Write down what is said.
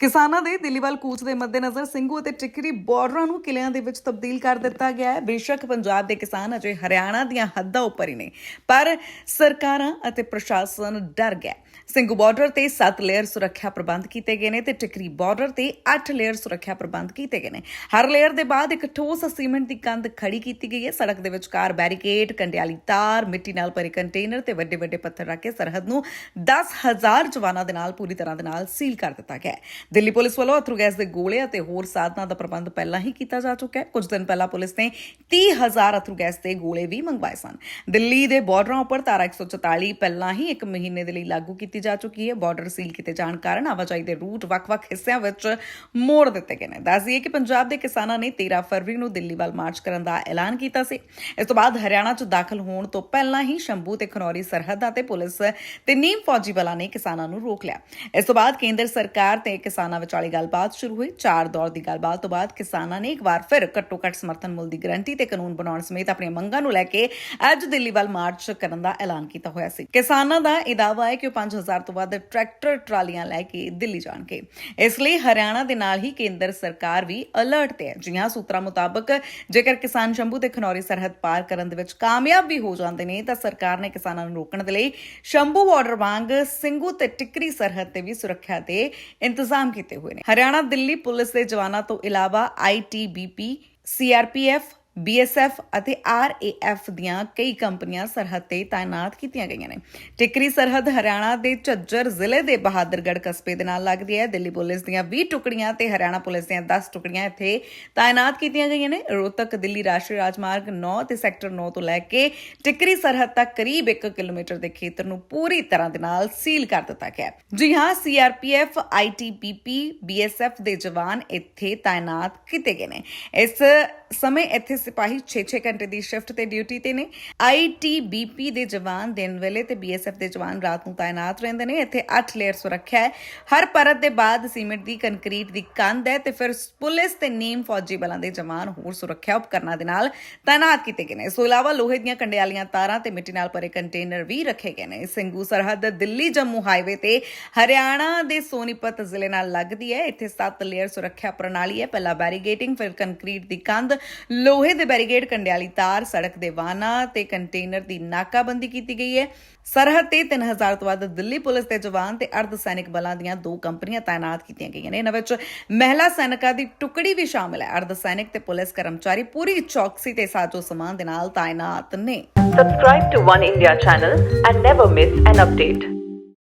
ਕਿਸਾਨਾਂ ਦੇ ਦਿੱਲੀਵਾਲ ਕੂਚ ਦੇ ਮੱਦੇਨਜ਼ਰ ਸਿੰਘੂ ਅਤੇ ਟਿਕਰੀ ਬਾਰਡਰਾਂ ਨੂੰ ਕਿਲਿਆਂ ਦੇ ਵਿੱਚ ਤਬਦੀਲ ਕਰ ਦਿੱਤਾ ਗਿਆ ਹੈ। ਬੇਸ਼ੱਕ ਪੰਜਾਬ ਦੇ ਕਿਸਾਨ ਅਜੇ ਹਰਿਆਣਾ ਦੀਆਂ ਹੱਦਾਂ ਉੱਪਰ ਹੀ ਨੇ, ਪਰ ਸਰਕਾਰਾਂ ਅਤੇ ਪ੍ਰਸ਼ਾਸਨ ਡਰ ਗਿਆ ਹੈ। ਸਿੰਘੂ ਬਾਰਡਰ ਤੇ 7 ਲੇਅਰ ਸੁਰੱਖਿਆ ਪ੍ਰਬੰਧ ਕੀਤੇ ਗਏ ਨੇ ਤੇ ਟਿਕਰੀ ਬਾਰਡਰ ਤੇ 8 ਲੇਅਰ ਸੁਰੱਖਿਆ ਪ੍ਰਬੰਧ ਕੀਤੇ ਗਏ ਨੇ। ਹਰ ਲੇਅਰ ਦੇ ਬਾਅਦ ਇੱਕ ਠੋਸ ਸੀਮੈਂਟ ਦੀ ਕੰਧ ਖੜੀ ਕੀਤੀ ਗਈ ਹੈ। ਸੜਕ ਦੇ ਵਿਚਕਾਰ ਬੈਰੀਕੇਡ, ਕੰਡਿਆਲੀ ਤਾਰ, ਮਿੱਟੀ ਨਾਲ ਭਰੇ ਕੰਟੇਨਰ ਤੇ ਵੱਡੇ ਵੱਡੇ ਪੱਥਰ ਰੱਖ ਕੇ ਸਰਹੱਦ ਨੂੰ 10000 ਜਵਾਨਾਂ ਦੇ ਨਾਲ ਪੂਰੀ ਤਰ੍ਹਾਂ ਦੇ ਨਾਲ ਸੀਲ ਕਰ ਦਿੱਤਾ ਗਿਆ ਹੈ। ਦਿੱਲੀ ਪੁਲਿਸ ਵੱਲੋਂ ਅਥਰੂ ਗੈਸ ਦੇ ਗੋਲੇ ਅਤੇ ਹੋਰ ਸਾਧਨਾਂ ਦਾ ਪ੍ਰਬੰਧ ਪਹਿਲਾਂ ਹੀ ਕੀਤਾ ਜਾ ਚੁੱਕਾ ਹੈ। ਕੁਝ ਦਿਨ ਪਹਿਲਾਂ ਪੁਲਿਸ ਨੇ 30000 ਅਥਰੂ ਗੈਸ ਦੇ ਗੋਲੇ ਵੀ ਮੰਗਵਾਏ ਸਨ। ਦਿੱਲੀ ਦੇ ਬਾਰਡਰਾਂ ਉੱਪਰ ਧਾਰਾ 144 ਪਹਿਲਾਂ ਹੀ ਇੱਕ ਮਹੀਨੇ ਦੇ ਲਈ ਲਾਗੂ ਕੀਤੀ ਜਾ ਚੁੱਕੀ ਹੈ। ਬਾਰਡਰ ਸੀਲ ਕੀਤੇ ਜਾਣ ਕਾਰਨ ਆਵਾਜਾਈ ਦੇ ਰੂਟ ਵੱਖ-ਵੱਖ ਹਿੱਸਿਆਂ ਵਿੱਚ ਮੋੜ ਦਿੱਤੇ ਗਏ ਨੇ। ਦੱਸਦੀਏ ਕਿ ਪੰਜਾਬ ਦੇ ਕਿਸਾਨਾਂ ਨੇ 13 ਫਰਵਰੀ ਨੂੰ ਦਿੱਲੀ ਵੱਲ ਮਾਰਚ ਕਰਨ ਦਾ ਐਲਾਨ ਕੀਤਾ ਸੀ। ਇਸ ਤੋਂ ਬਾਅਦ ਹਰਿਆਣਾ 'ਚ ਦਾਖਲ ਹੋਣ ਤੋਂ ਪਹਿਲਾਂ ਹੀ ਸ਼ੰਭੂ ਤੇ ਖਨੌਰੀ ਸਰਹੱਦਾਂ ਤੇ ਪੁਲਿਸ ਤੇ ਨੀਮ ਫੌਜੀ ਬਲਾਂ ਨੇ ਕਿਸਾਨਾਂ ਨੂੰ ਰੋਕ ਲਿਆ। ਇਸ ਤੋਂ ਬਾਅਦ ਕੇਂਦਰ ਸਰਕਾਰ ਤੇ ਕਿਸਾਨਾਂ ਕਿਸਾਨਾਂ ਵਿਚਾਲੇ ਗੱਲਬਾਤ ਸ਼ੁਰੂ ਹੋਈ। ਚਾਰ ਦੌਰ ਦੀ ਗੱਲਬਾਤ ਤੋਂ ਬਾਅਦ ਕਿਸਾਨਾਂ ਨੇ ਇੱਕ ਵਾਰ ਫਿਰ ਘੱਟੋ-ਘੱਟ ਸਮਰਥਨ ਮੁੱਲ ਦੀ ਗਰੰਟੀ ਤੇ ਕਾਨੂੰਨ ਬਣਾਉਣ ਸਮੇਤ ਆਪਣੀਆਂ ਮੰਗਾਂ ਨੂੰ ਲੈ ਕੇ ਅੱਜ ਦਿੱਲੀ ਵੱਲ ਮਾਰਚ ਕਰਨ ਦਾ ਐਲਾਨ ਕੀਤਾ ਹੋਇਆ ਸੀ। ਕਿਸਾਨਾਂ ਦਾ ਇਹ ਦਾਅਵਾ ਹੈ ਕਿ ਉਹ 5000 ਤੋਂ ਵੱਧ ਟਰੈਕਟਰ, ਟਰਾਲੀਆਂ ਲੈ ਕੇ ਦਿੱਲੀ ਜਾਣਗੇ। ਇਸ ਲਈ ਹਰਿਆਣਾ ਦੇ ਨਾਲ ਹੀ ਕੇਂਦਰ ਸਰਕਾਰ ਵੀ ਅਲਰਟ ਤੇ ਹੈ। ਜੀ ਹਾਂ ਸੂਤਰਾਂ ਮੁਤਾਬਕ ਜੇਕਰ ਕਿਸਾਨ ਸ਼ੰਭੂ ਤੇ ਖਨੌਰੀ ਸਰਹੱਦ ਪਾਰ ਕਰਨ ਦੇ ਵਿੱਚ ਕਾਮਯਾਬ ਵੀ ਹੋ ਜਾਂਦੇ ਨੇ, ਤਾਂ ਸਰਕਾਰ ਨੇ ਕਿਸਾਨਾਂ ਨੂੰ ਰੋਕਣ ਦੇ ਲਈ ਸ਼ੰਭੂ ਬਾਰਡਰ ਵਾਂਗ ਸਿੰਘੂ ਤੇ ਟਿਕਰੀ ਸਰਹੱਦ ਤੇ ਵੀ ਸੁਰੱਖਿਆ ਦੇ ਇੰਤਜ਼ਾਮ ਕੀਤੇ ਹੋਏ ਨੇ। ਹਰਿਆਣਾ ਦਿੱਲੀ ਪੁਲਿਸ ਦੇ ਜਵਾਨਾਂ ਤੋਂ ਇਲਾਵਾ ਆਈਟੀਬੀਪੀ ਸੀਆਰਪੀਐਫ ਬੀਐਸਐਫ ਅਤੇ ਆਰਏਐਫ ਦੀਆਂ ਕਈ ਕੰਪਨੀਆਂ ਸਰਹੱਦ ਤੇ ਤਾਇਨਾਤ ਕੀਤੀਆਂ ਗਈਆਂ ਨੇ। ਟਿਕਰੀ ਸਰਹੱਦ ਹਰਿਆਣਾ ਦੇ ਝੱਜਰ ਜ਼ਿਲ੍ਹੇ ਦੇ ਬਹਾਦਰਗੜ੍ਹ ਕਸਬੇ ਦੇ ਨਾਲ ਲੱਗਦੀ ਹੈ। ਦਿੱਲੀ ਪੁਲਿਸ ਦੀਆਂ 20 ਟੁਕੜੀਆਂ ਤੇ ਹਰਿਆਣਾ ਪੁਲਿਸ ਦੀਆਂ 10 ਟੁਕੜੀਆਂ ਇੱਥੇ ਤਾਇਨਾਤ ਕੀਤੀਆਂ ਗਈਆਂ ਨੇ। ਰੋਹਤਕ ਦਿੱਲੀ ਰਾਸ਼ਟਰੀ ਰਾਜਮਾਰਗ 9 ਤੇ ਸੈਕਟਰ 9 ਤੋਂ ਲੈ ਕੇ ਟਿਕਰੀ ਸਰਹੱਦ ਤੱਕ ਕਰੀਬ 1 ਕਿਲੋਮੀਟਰ ਦੇ ਖੇਤਰ ਨੂੰ ਪੂਰੀ ਤਰ੍ਹਾਂ ਦੇ ਨਾਲ ਸੀਲ ਕਰ ਦਿੱਤਾ ਗਿਆ ਜੀ ਹਾਂ ਸੀਆਰਪੀਐਫ ਆਈਟੀਬੀਪੀ ਬੀਐਸਐਫ ਦੇ ਜਵਾਨ ਇੱਥੇ ਤਾਇਨਾਤ ਕੀਤੇ ਗਏ ਨੇ। ਇਸ ਸਮੇਂ ਇੱਥੇ ਸਿਪਾਹੀ 6-6 ਘੰਟੇ ਦੀ ਸ਼ਿਫਟ ਤੇ ਡਿਊਟੀ ਤੇ ਨੇ। ਆਈਟੀਬੀਪੀ ਦੇ ਜਵਾਨ ਦਿਨ ਵੇਲੇ ਤੇ ਬੀਐਸਐਫ ਦੇ ਜਵਾਨ ਰਾਤ ਨੂੰ ਤਾਇਨਾਤ ਰਹਿੰਦੇ ਨੇ। ਇੱਥੇ 8 ਲੇਅਰ ਸੁਰੱਖਿਆ ਹੈ। ਹਰ ਪਰਤ ਦੇ ਬਾਅਦ ਸੀਮੈਂਟ ਦੀ ਕੰਕਰੀਟ ਦੀ ਕੰਧ ਹੈ ਤੇ ਫਿਰ ਪੁਲਿਸ ਤੇ ਨੀਮ ਫੌਜੀ ਬਲਾਂ ਦੇ ਜਵਾਨ ਹੋਰ ਸੁਰੱਖਿਆ ਉਪਕਰਨਾਂ ਦੇ ਨਾਲ ਤਾਇਨਾਤ ਕੀਤੇ ਗਏ ਨੇ। ਇਸ ਤੋਂ ਇਲਾਵਾ ਲੋਹੇ ਦੀਆਂ ਕੰਡਿਆਲੀਆਂ, ਤਾਰਾਂ ਤੇ ਮਿੱਟੀ ਨਾਲ ਭਰੇ ਕੰਟੇਨਰ ਵੀ ਰੱਖੇ ਗਏ ਨੇ। ਸਿੰਘੂ ਸਰਹੱਦ, ਦਿੱਲੀ, ਜੰਮੂ ਹਾਈਵੇ ਤੇ ਹਰਿਆਣਾ ਦੇ ਸੋਨੀਪਤ ਜ਼ਿਲ੍ਹੇ ਨਾਲ ਲੱਗਦੀ ਹੈ। ਇੱਥੇ 7 ਲੇਅਰ ਸੁਰੱਖਿਆ ਪ੍ਰਣਾਲੀ ਹੈ। ਪਹਿਲਾ ਬੈਰੀਗੇਟਿੰਗ ਫਿਰ ਕੰਕਰੀਟ ਦੀ ਕੰਧ ਲੋਹੇ ਦੇ ਬੈਰੀਗੇਡ ਕੰਡਿਆਲੀ ਤਾਰ ਸੜਕ ਦੇ ਵਾਹਨਾਂ ਤੇ ਕੰਟੇਨਰ ਦੀ ਨਾਕਾਬੰਦੀ ਕੀਤੀ ਗਈ ਹੈ। ਸਰਹੱਦ ਤੇ 3000 ਤੋਂ ਵੱਧ ਦਿੱਲੀ ਪੁਲਿਸ ਦੇ ਜਵਾਨ ਤੇ ਅਰਧ ਸੈਨਿਕ ਬਲਾਂ ਦੀਆਂ ਦੋ ਕੰਪਨੀਆਂ ਤਾਇਨਾਤ ਕੀਤੀਆਂ ਗਈਆਂ ਨੇ। ਇਹਨਾਂ ਵਿੱਚ ਮਹਿਲਾ ਸੈਨਿਕਾਂ ਦੀ ਟੁਕੜੀ ਵੀ ਸ਼ਾਮਲ ਹੈ। ਅਰਧ ਸੈਨਿਕ ਤੇ ਪੁਲਿਸ ਕਰਮਚਾਰੀ ਪੂਰੀ ਚੌਕਸੀ ਤੇ ਸਾਜੋ ਸਮਾਨ ਦੇ ਨਾਲ ਤਾਇਨਾਤ ਨੇ। Subscribe to One India channel and never miss an update.